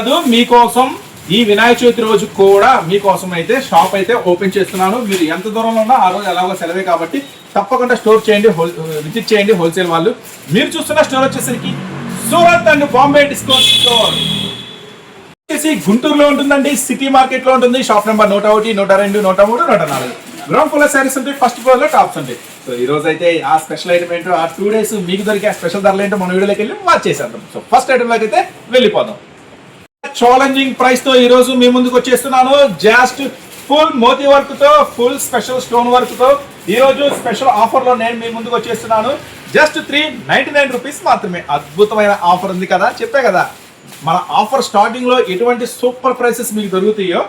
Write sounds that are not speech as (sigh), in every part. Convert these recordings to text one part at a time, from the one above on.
కాదు మీకోసం ఈ వినాయక చవితి రోజు కూడా మీకోసం అయితే షాప్ అయితే ఓపెన్ చేస్తున్నాను. మీరు ఎంత దూరంలో ఉన్నా ఆ రోజు ఎలాగో సెలవే కాబట్టి తప్పకుండా స్టోర్ చేయండి హోల్ విజిట్ చేయండి హోల్సేల్ వాళ్ళు. మీరు చూస్తున్న స్టోర్ వచ్చేసరికి Surat and Bombay discount store. వచ్చేసి గుంటూరులో ఉంటుందండి సిటీ మార్కెట్లో ఉంటుంది. షాప్ నెంబర్ నూట ఒకటి నూట రెండు నూట మూడు నూట నాలుగు. గ్రౌండ్ ఫ్లోర్ శారీస్ ఉంటాయి ఫస్ట్ ఫ్లోర్లో టాప్స్ ఉంటాయి. సో ఈ రోజు అయితే ఆ స్పెషల్ ఐటమ్ ఏంటో ఆ టూ డేస్ మీకు దొరికే ఆ స్పెషల్ ధరలు ఏంటో మన వీడియోలోకి వెళ్ళి వాచ్ చేసేద్దాం. సో ఫస్ట్ ఐటమ్లోకి అయితే వెళ్ళిపోదాం. ఛాలెంజింగ్ ప్రైస్తో ఈ రోజు మీ ముందుకు వచ్చేస్తున్నాను. జస్ట్ ఫుల్ మోతీ వర్క్తో ఫుల్ స్పెషల్ స్టోన్ వర్క్తో ఈ రోజు స్పెషల్ ఆఫర్లో నేను మీ ముందుకు వచ్చేస్తున్నాను. Just three ninety nine rupees మాత్రమే. అద్భుతమైన ఆఫర్ ఉంది కదా చెప్పే కదా. మన ఆఫర్ స్టార్టింగ్లో ఎటువంటి సూపర్ ప్రైసెస్ మీకు దొరుకుతాయో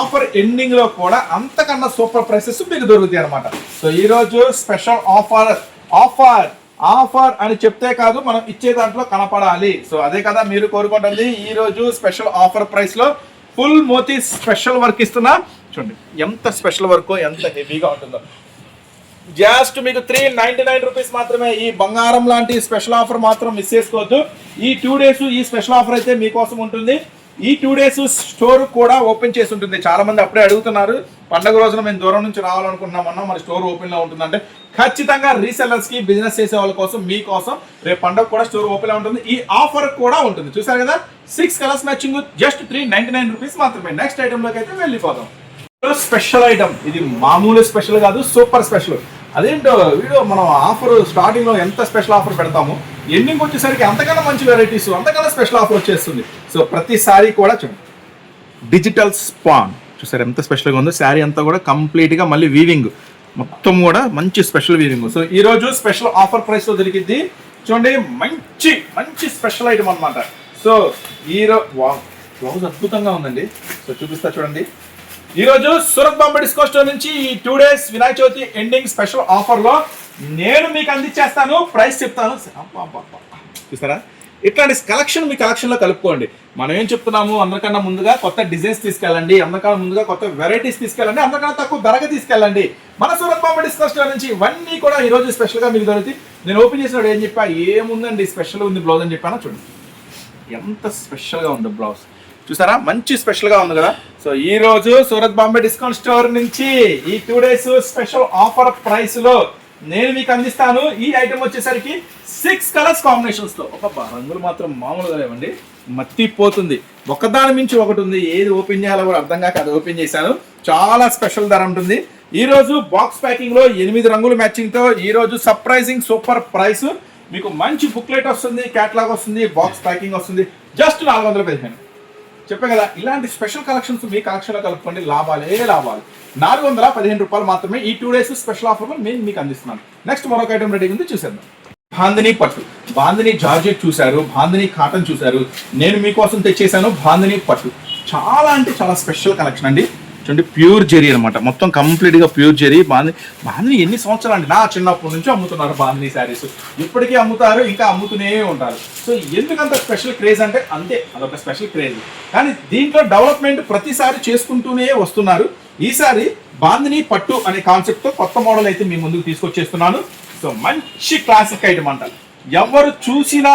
ఆఫర్ ఎండింగ్లో కూడా అంతకన్నా సూపర్ ప్రైసెస్ మీకు దొరుకుతాయి అనమాట సో ఈ రోజు స్పెషల్ ఆఫర్ ఆఫర్ ఆఫర్ అని చెప్తే కాదు మనం ఇచ్చే దాంట్లో కనపడాలి. సో అదే కదా మీరు కోరుకుంటుంది ఈ రోజు స్పెషల్ ఆఫర్ ప్రైస్లో ఫుల్ మోతీ స్పెషల్ వర్క్ ఇస్తున్నా. చూడండి ఎంత స్పెషల్ వర్క్ ఎంత హెవీగా ఉంటుందో. జస్ట్ మీకు త్రీ నైన్టీ నైన్ రూపీస్ మాత్రమే ఈ బంగారం లాంటి స్పెషల్ ఆఫర్ మాత్రం మిస్ చేసుకోవద్దు. ఈ టూ డేస్ ఈ స్పెషల్ ఆఫర్ అయితే మీకోసం ఉంటుంది. ఈ టూ డేస్ స్టోర్ కూడా ఓపెన్ చేసి ఉంటుంది. చాలా మంది అప్పుడే అడుగుతున్నారు పండగ రోజున మేము దూరం నుంచి రావాలనుకుంటున్నామన్నా మన స్టోర్ ఓపెన్లో ఉంటుందంటే ఖచ్చితంగా రీసెల్లర్స్కి బిజినెస్ చేసే వాళ్ళ కోసం మీకోసం రేపు పండగ కూడా స్టోర్ ఓపెన్లో ఉంటుంది. ఈ ఆఫర్ కూడా ఉంటుంది. చూసారు కదా? Six colours matching just three ninety nine rupees మాత్రమే. నెక్స్ట్ ఐటమ్లోకి అయితే వెళ్ళిపోదాం. స్పెషల్ ఐటమ్ ఇది మామూలు స్పెషల్ కాదు సూపర్ స్పెషల్ అదేంటో వీడియో మనం ఆఫర్ స్టార్టింగ్లో ఎంత స్పెషల్ ఆఫర్ పెడతాము ఎండింగ్ వచ్చేసరికి అంతకన్నా మంచి వెరైటీస్ అంతకన్నా స్పెషల్ ఆఫర్ వచ్చేస్తుంది. సో ప్రతి సారీ కూడా చూడండి. Digital span. చూసారు ఎంత స్పెషల్గా ఉందో? శారీ అంతా కూడా కంప్లీట్గా మళ్ళీ వీవింగ్ మొత్తం కూడా మంచి స్పెషల్ వీవింగ్ సో ఈ రోజు స్పెషల్ ఆఫర్ ప్రైస్లో దొరికింది చూడండి మంచి మంచి స్పెషల్ ఐటమ్ అన్నమాట. సో ఈ రోజు బ్లౌజ్ అద్భుతంగా ఉందండి. సో చూపిస్తా చూడండి. ఈరోజు సూరత్ బాంబే డిస్కో స్టోర్ నుంచి ఈ two days Vinayaka Chavithi ending special ఆఫర్లో నేను మీకు అందించేస్తాను ప్రైస్ చెప్తాను. చూస్తారా ఇట్లాంటి కలెక్షన్ మీ కలెక్షన్లో కలుపుకోండి. మనం ఏం చెప్తున్నాము? అందరికన్నా ముందుగా కొత్త డిజైన్స్ తీసుకెళ్ళండి. అందరికన్నా ముందుగా కొత్త వెరైటీస్ తీసుకెళ్ళండి. అందరికన్నా తక్కువ ధరగా తీసుకెళ్ళండి. మన సూరత్ బాంబే డిస్కో స్టోర్ నుంచి ఇవన్నీ కూడా ఈరోజు స్పెషల్గా స్పెషల్గా మీకు దొరుకుతాయి. నేను ఓపెన్ చేసినప్పుడు ఏం చెప్పా? ఏముందండి? స్పెషల్ ఉంది బ్లౌజ్ అని చెప్పాను? చూడండి. ఎంత స్పెషల్గా ఉంది బ్లౌజ్. చూసారా? మంచి స్పెషల్గా ఉంది కదా? సో ఈ రోజు సూరత్ బాంబే డిస్కౌంట్ స్టోర్ నుంచి ఈ టూ డేస్ స్పెషల్ ఆఫర్ ప్రైస్లో నేను మీకు అందిస్తాను. ఈ ఐటమ్ వచ్చేసరికి సిక్స్ కలర్స్ కాంబినేషన్స్తో. ఒక రంగులు మాత్రం మామూలుగా లేవండి. మత్తిపోతుంది ఒకదాని మించి ఒకటి ఉంది. ఏది ఓపెన్ చేయాలో కూడా అర్థం కాక అది ఓపెన్ చేశాను. చాలా స్పెషల్ ధర ఉంటుంది. ఈ రోజు బాక్స్ ప్యాకింగ్లో ఎనిమిది రంగుల మ్యాచింగ్తో ఈ రోజు సర్ప్రైజింగ్ సూపర్ ప్రైస్ మీకు మంచి బుక్లెట్ వస్తుంది క్యాట్లాగ్ వస్తుంది బాక్స్ ప్యాకింగ్ వస్తుంది. జస్ట్ నాలుగు వందల పదిహేను. చెప్పే కదా ఇలాంటి స్పెషల్ కలెక్షన్స్ మీ కలెక్షన్లో కలుపుకోండి లాభాలే లాభాలు. నాలుగు వందల పదిహేను రూపాయలు మాత్రమే ఈ టూ డేస్ స్పెషల్ ఆఫర్లో నేను మీకు అందిస్తున్నాను. నెక్స్ట్ మరొక ఐటమ్ రెడీ ఉంది చూసేద్దాం. బాందిని పట్టు. బాందిని జార్జెట్ చూశారు బాందిని కాటన్ చూశారు. నేను మీకోసం తెచ్చేసాను బాందిని పట్టు. చాలా అంటే చాలా స్పెషల్ కలెక్షన్ అండి. చూడండి ప్యూర్ జెరీ అనమాట మొత్తం కంప్లీట్గా ప్యూర్ జెరీ బాంది బాందిని ఎన్ని సంవత్సరాలు అండి? నా చిన్నప్పటి నుంచి అమ్ముతున్నారు బాందిని శారీస్ ఇప్పటికీ అమ్ముతారు ఇంకా అమ్ముతూనే ఉంటారు. సో ఎందుకంత స్పెషల్ క్రేజ్ అంటే అంతే అదొక స్పెషల్ క్రేజ్ కానీ దీంట్లో డెవలప్మెంట్ ప్రతిసారి చేసుకుంటూనే వస్తున్నారు. ఈసారి బాందిని పట్టు అనే కాన్సెప్ట్తో కొత్త మోడల్ అయితే మీ ముందుకు తీసుకొచ్చేస్తున్నాను. సో మంచి క్లాసిక్ ఐటమ్ అంట. ఎవరు చూసినా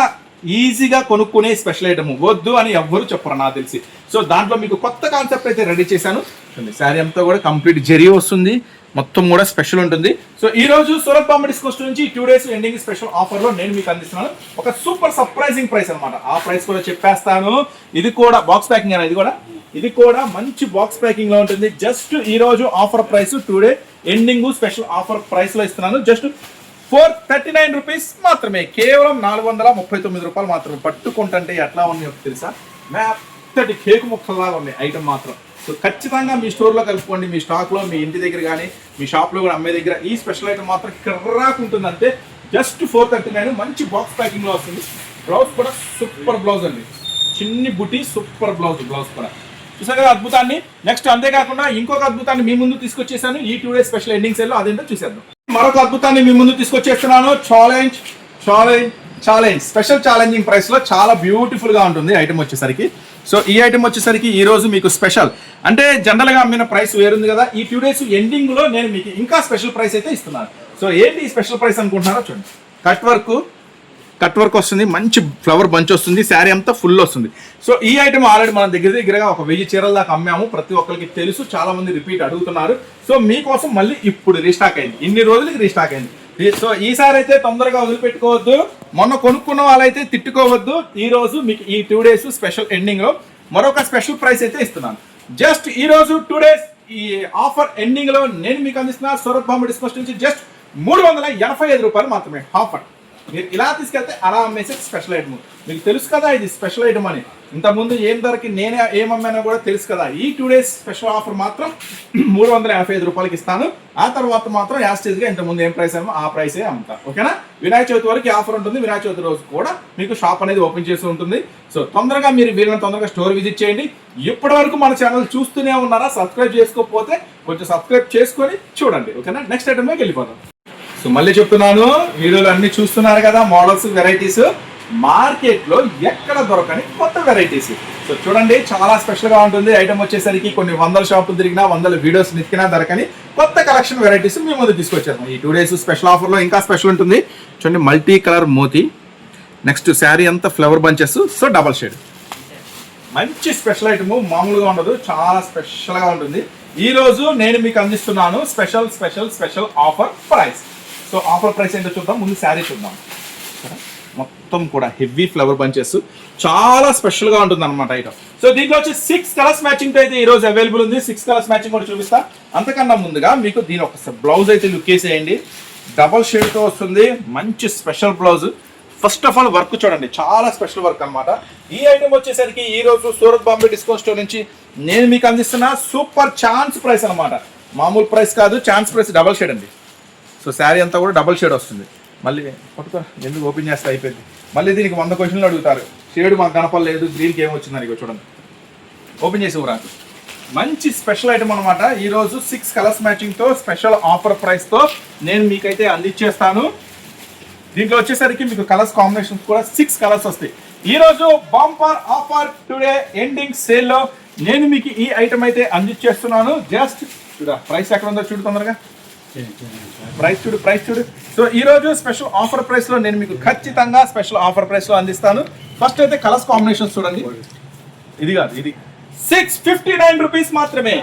ఈజీగా కొనుక్కునే స్పెషల్ ఐటమ్. వద్దు అని ఎవ్వరు చెప్పరు నాకు తెలిసి. సో దాంట్లో మీకు కొత్త కాన్సెప్ట్ అయితే రెడీ చేశాను. శారీ అంతా కూడా కంప్లీట్ జెరీ వస్తుంది. మొత్తం కూడా స్పెషల్ ఉంటుంది. సో ఈ రోజు సూరత్ బాంబే డిస్కోస్ట్ నుంచి టూ డేస్ ఎండింగ్ స్పెషల్ ఆఫర్లో నేను మీకు అందిస్తున్నాను. ఒక సూపర్ సర్ప్రైజింగ్ ప్రైస్ అన్నమాట. ఆ ప్రైస్ కూడా చెప్పేస్తాను. ఇది కూడా బాక్స్ ప్యాకింగ్ ఇది కూడా? ఇది కూడా మంచి బాక్స్ ప్యాకింగ్లో ఉంటుంది. జస్ట్ ఈ రోజు offer price two day ending special offer ప్రైస్లో ఇస్తున్నాను. Just four thirty nine rupees మాత్రమే. కేవలం నాలుగు వందల ముప్పై తొమ్మిది రూపాయలు మాత్రమే. పట్టుకుంటుంటే ఎట్లా ఉన్నాయో తెలుసా? మెత్తటి కేకు ముక్కలాగా ఉన్నాయి. ఐటమ్ మాత్రం. సో ఖచ్చితంగా మీ స్టోర్లో కలుపుకోండి. మీ స్టాక్లో మీ ఇంటి దగ్గర కానీ మీ షాప్లో కూడా అమ్మే దగ్గర ఈ స్పెషల్ ఐటమ్ మాత్రం కర్రాకు ఉంటుంది అంతే జస్ట్ ఫోర్ థర్టీ నైన్ మంచి బాక్స్ ప్యాకింగ్లో వస్తుంది. బ్లౌజ్ కూడా సూపర్ బ్లౌజ్ అండి. చిన్ని బుటీ సూపర్ బ్లౌజ్ బ్లౌజ్ కూడా. చూసారు కదా అద్భుతాన్ని? నెక్స్ట్ అంతేకాకుండా ఇంకొక అద్భుతాన్ని మీ ముందు తీసుకొచ్చేసాను. ఈ two days special ending sale అదేంటో చూసేద్దాం. మరొక అద్భుతాన్ని మీ ముందు తీసుకొచ్చేస్తున్నాను. Challenge challenge challenge special challenging ప్రైస్లో చాలా బ్యూటిఫుల్గా ఉంటుంది ఐటమ్ వచ్చేసరికి. సో ఈ ఐటమ్ వచ్చేసరికి ఈ రోజు మీకు స్పెషల్ అంటే జనరల్గా అమ్మిన ప్రైస్ వేరుంది కదా. ఈ టూ డేస్ ఎండింగ్లో నేను మీకు ఇంకా స్పెషల్ ప్రైస్ అయితే ఇస్తున్నాను. సో ఏంటి స్పెషల్ ప్రైస్ అనుకుంటున్నారో చూడండి. కట్ వర్క్ కట్ వర్క్ వస్తుంది మంచి ఫ్లవర్ బంచ్ వస్తుంది శారీ అంతా ఫుల్ వస్తుంది. సో ఈ ఐటమ్ ఆల్రెడీ మన దగ్గర దగ్గరగా ఒక వెయ్యి చీరల దాకా అమ్మాము. ప్రతి ఒక్కరికి తెలుసు చాలా మంది రిపీట్ అడుగుతున్నారు. సో మీకోసం మళ్ళీ ఇప్పుడు రీస్టాక్ అయింది. ఇన్ని రోజులకి రీస్టాక్ అయింది. సో ఈసారి అయితే తొందరగా వదిలిపెట్టుకోవద్దు. మొన్న కొనుక్కున్న వాళ్ళైతే తిట్టుకోవద్దు. ఈ రోజు మీకు ఈ టూ డేస్ స్పెషల్ ఎండింగ్లో మరొక స్పెషల్ ప్రైస్ అయితే ఇస్తున్నాను. జస్ట్ ఈ రోజు టూ డేస్ ఈ ఆఫర్ ఎండింగ్లో నేను మీకు అందిస్తున్న సౌరభ్ బాంబు డిస్కౌంట్ నుంచి జస్ట్ మూడు వందల ఎనభై ఐదు రూపాయలు మాత్రమే ఆఫర్ మీరు ఇలా తీసుకెళ్తే అలా అమ్మేసే స్పెషల్ ఐటమ్ మీకు తెలుసు కదా ఇది స్పెషల్ ఐటమ్ అని. ఇంతకుముందు ఏం ధరకి నేనే ఏం అమ్మానో కూడా తెలుసు కదా. ఈ టూ డేస్ స్పెషల్ ఆఫర్ మాత్రం (clears throat) మూడు వందల యాభై ఐదు రూపాయలకి ఇస్తాను. ఆ తర్వాత మాత్రం యాస్టేజ్గా ఇంతకుముందు ఏం ప్రైస్ ఏమో ఆ ప్రైసే అమ్ముతా. ఓకేనా వినాయక చవితి వరకు ఆఫర్ ఉంటుంది. వినాయక చవితి రోజు కూడా మీకు షాప్ అనేది ఓపెన్ చేసి ఉంటుంది. సో తొందరగా మీరు వీలైన తొందరగా స్టోర్ విజిట్ చేయండి. ఇప్పటి వరకు మన ఛానల్ చూస్తూనే ఉన్నారా? సబ్స్క్రైబ్ చేసుకోకపోతే కొంచెం సబ్స్క్రైబ్ చేసుకొని చూడండి. ఓకేనా నెక్స్ట్ ఐటమ్లోకి వెళ్ళిపోతాం సో మళ్ళీ చెప్తున్నాను వీడియోలు అన్ని చూస్తున్నారు కదా మోడల్స్ వెరైటీస్ మార్కెట్లో ఎక్కడ దొరకని కొత్త వెరైటీస్ సో చూడండి చాలా స్పెషల్గా ఉంటుంది. ఐటమ్ వచ్చేసరికి కొన్ని వందల షాపులు తిరిగినా వందల వీడియోస్ నితికినా దొరకని కొత్త కలెక్షన్ వెరైటీస్ మీ ముందు తీసుకొచ్చాము ఈ టూ డేస్ స్పెషల్ ఆఫర్లో ఇంకా స్పెషల్ ఉంటుంది. చూడండి మల్టీ కలర్ మోతి. నెక్స్ట్ శారీ అంతా flower bunches so double shade మంచి స్పెషల్ ఐటమ్ మామూలుగా ఉండదు చాలా స్పెషల్గా ఉంటుంది. ఈ రోజు నేను మీకు అందిస్తున్నాను special special special offer price so offer price ఏంటో చూద్దాం. ముందు శారీ చూద్దాం. మొత్తం కూడా హెవీ ఫ్లవర్ బంచెస్. చాలా స్పెషల్గా ఉంటుంది అనమాట ఐటమ్ సో దీంట్లో వచ్చి సిక్స్ కలర్స్ మ్యాచింగ్ అయితే ఈ రోజు అవైలబుల్ ఉంది. సిక్స్ కలర్స్ మ్యాచింగ్ కూడా చూపిస్తా. అంతకన్నా ముందుగా మీకు దీని ఒక బ్లౌజ్ అయితే లుక్ వేసేయండి డబల్ షేడ్తో వస్తుంది. మంచి special blouse first of all work చూడండి. చాలా స్పెషల్ వర్క్ అన్నమాట. ఈ ఐటమ్ వచ్చేసరికి ఈ రోజు సూరత్ బాంబే డిస్కౌంట్ స్టోర్ నుంచి నేను మీకు అందిస్తున్న సూపర్ ఛాన్స్ ప్రైస్ అన్నమాట. మామూలు ప్రైస్ కాదు. ఛాన్స్ ప్రైస్ డబల్ షేడ్ అండి. సో శారీ అంతా కూడా డబల్ షేడ్ వస్తుంది. మళ్ళీ పట్టుకో ఎందుకు ఓపెన్ చేస్తే అయిపోయింది. మళ్ళీ దీనికి వంద క్వశ్చన్లు అడుగుతారు. షేడ్ మాకు కనపడలేదు గ్రీన్కి ఏం వచ్చిందని ఇగో చూడండి. ఓపెన్ చేసి ఊరా మంచి స్పెషల్ ఐటమ్ అనమాట ఈరోజు సిక్స్ కలర్స్ మ్యాచింగ్తో స్పెషల్ ఆఫర్ ప్రైస్తో నేను మీకైతే అందించేస్తాను. దీంట్లో వచ్చేసరికి మీకు కలర్స్ కాంబినేషన్స్ కూడా సిక్స్ కలర్స్ వస్తాయి. ఈరోజు బంపర్ ఆఫర్ టుడే ఎండింగ్ సేల్లో నేను మీకు ఈ ఐటమ్ అయితే అందించేస్తున్నాను. జస్ట్ చూడ ప్రైస్ ఎక్కడ ఉందో చూడు తొందరగా. ప్రైస్ చూడు ప్రైస్ చూడు. సో ఈ రోజు స్పెషల్ ఆఫర్ ప్రైస్లో నేను మీకు ఖచ్చితంగా స్పెషల్ ఆఫర్ ప్రైస్లో అందిస్తాను. ఫస్ట్ అయితే కలర్స్ కాంబినేషన్స్ చూడండి. ఇది కాదు ఇది. సిక్స్ ఫిఫ్టీ నైన్ రూపీస్ మాత్రమే.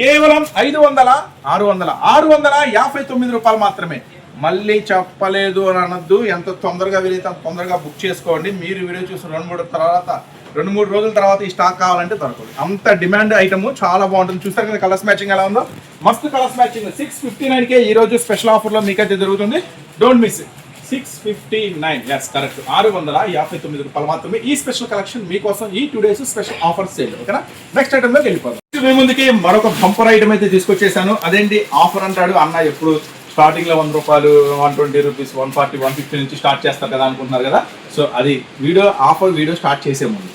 కేవలం ఐదు వందల ఆరు వందల ఆరు వందల యాభై తొమ్మిది రూపాయలు మాత్రమే. మళ్ళీ చెప్పలేదు అని అనొద్దు. ఎంత తొందరగా వీలైతే అంత తొందరగా బుక్ చేసుకోండి. మీరు వీడియో చూసిన రెండు మూడు తర్వాత రెండు మూడు రోజుల తర్వాత ఈ స్టాక్ కావాలంటే దొరకదు. అంత డిమాండ్ ఐటమ్ చాలా బాగుంటుంది. చూస్తారు కదా కలర్స్ మ్యాచింగ్ ఎలా ఉందో? మస్తు కలర్స్ మ్యాచింగ్ సిక్స్ ఫిఫ్టీ నైన్కే ఈ రోజు స్పెషల్ ఆఫర్లో మీకైతే జరుగుతుంది. Don't miss six fifty nine yes correct ఆరు వందల యాభై తొమ్మిది రూపాయలు మాత్రమే ఈ స్పెషల్ కలెక్షన్ మీకోసం ఈ two days special offer sale ఓకేనా నెక్స్ట్ ఐటమ్లోకి వెళ్ళిపోదాం. మీ ముందుకి మరొక బంపర్ ఐటమ్ అయితే తీసుకొచ్చేసాను. అదేంటి? ఆఫర్ అంటాడు. అన్న ఎప్పుడు? స్టార్టింగ్లో వంద రూపాయలు one twenty rupees one forty one fifty నుంచి స్టార్ట్ చేస్తారు కదా అనుకుంటున్నారు కదా. సో అది వీడియో ఆఫర్ వీడియో స్టార్ట్ చేసే ముందు.